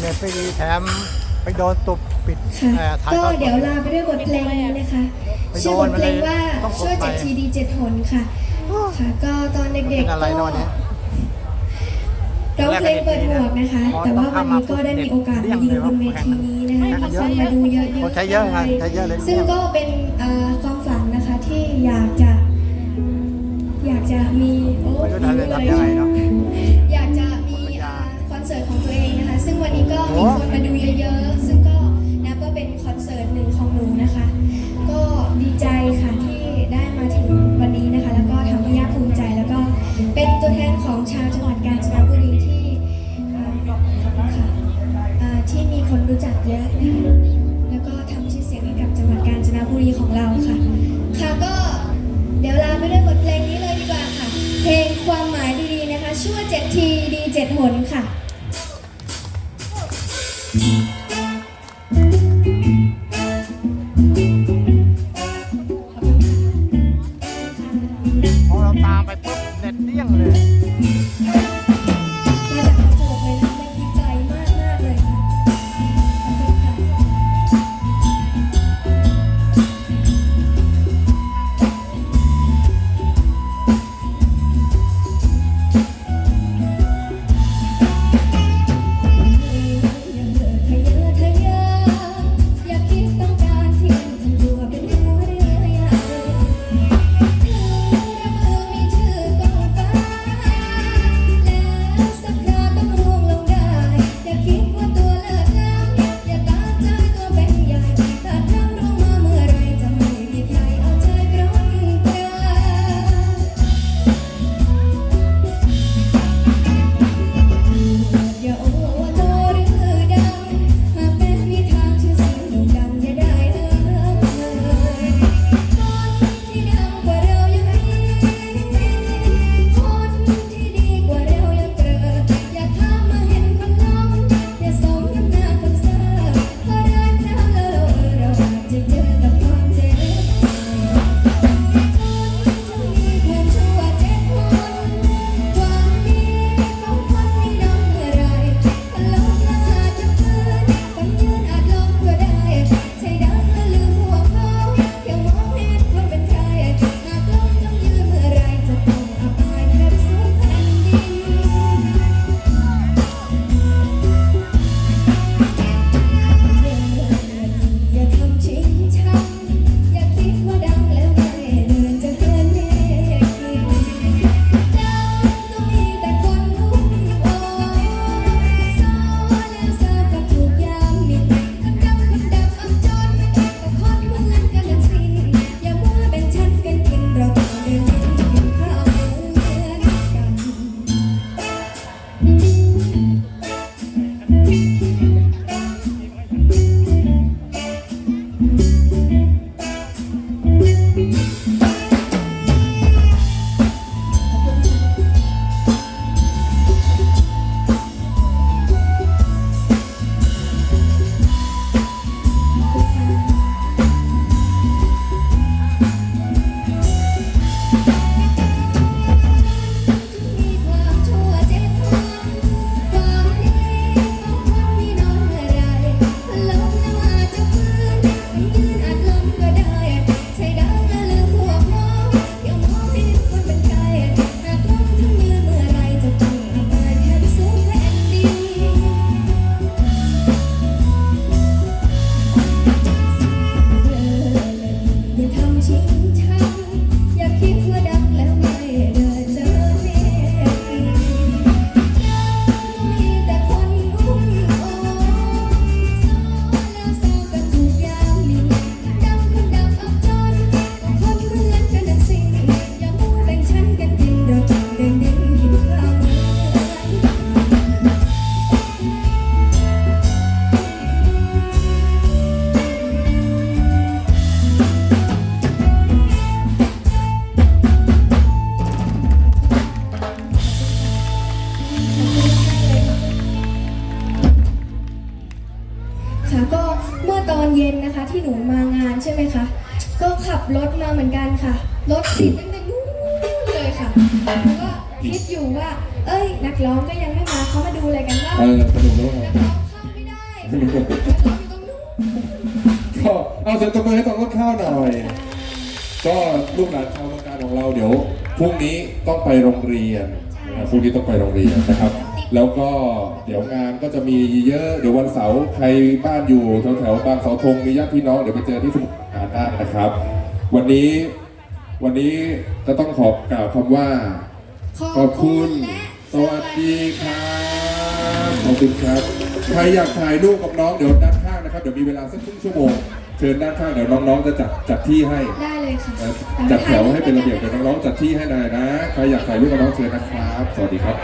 เนี่ยไปแถมไปโดนตบปิดก็เดี๋ยวลาไปด้วยบทเพลงนี้นะคะชื่อบทเพลงว่าช่วยจากทีดีเจ็ดหนค่ะ ค่ะ ก็ตอนเด็กๆก็ร้องเพลงเปิดหมวกนะคะ แต่ว่าวันนี้ก็ได้มีโอกาสมายืนบนเวทีนี้นะคะมีคนมาดูเยอะๆเลย ซึ่งก็เป็นเอ่อความฝันนะคะที่อยากจะ อยากจะมีโอ้ไม่เลย ซึ่งวันนี้ก็มีคนมาดูเยอะๆ ซึ่งก็นับว่าเป็นคอนเสิร์ตหนึ่งของหนูนะคะ ก็ดีใจค่ะที่ได้มาถึงวันนี้นะคะ แล้วก็ทำให้ย่าภูมิใจ แล้วก็เป็นตัวแทนของชาวจังหวัดกาญจนบุรีที่ที่มีคนรู้จักเยอะนะคะ แล้วก็ทำชื่อเสียงให้กับจังหวัดกาญจนบุรีของเราค่ะ ค่ะก็เดี๋ยวลาไปด้วยบทเพลงนี้เลยดีกว่าค่ะ เพลงความหมายดีๆนะคะ ชั่วเจ็ดทีดีเจ็ดหนค่ะ รถมาเหมือนกันค่ะ รถติดตั้งแต่นู้นเลยค่ะเพราะว่าคิดอยู่ว่า เอ้ย นักร้องก็ยังไม่มาเขามาดูอะไรกันว่าเออนักร้องเข้าไม่ได้ก็เอาเดี๋ยวตบมือให้ตองรถข้าหน่อย ก็ลูกหลานชาวเมืงการของเราเดี๋ยวพรุ่งนี้ต้องไปโรงเรียนพรุ่งนี้ต้องไปโรงเรียนนะครับ แล้วก็เดี๋ยวงานก็จะมีเยอะ เดี๋ยววันเสาร์ใครบ้านอยู่แถวแถวบางเสาธงมีญาติพี่น้องเดี๋ยวไปเจอที่สมุทาครได้นะครับ วันนี้วันนี้จะต้องขอกล่าวคำว่า ขอบคุณและสวัสดีครับ ขอบคุณครับ ใครอยากถ่ายรูปกับน้องเดี๋ยวด้านข้างนะครับ เดี๋ยวมีเวลาสักครึ่งชั่วโมง เชิญด้านข้างเดี๋ยวน้องๆจะจัดจัดที่ให้ ได้เลยค่ะเอ่อจัดแถวให้เป็นระเบียบเดี๋ยวน้องๆจัดที่ให้หน่อยนะ ใครอยากถ่ายรูปกับน้องเชิญนะครับ สวัสดีครับ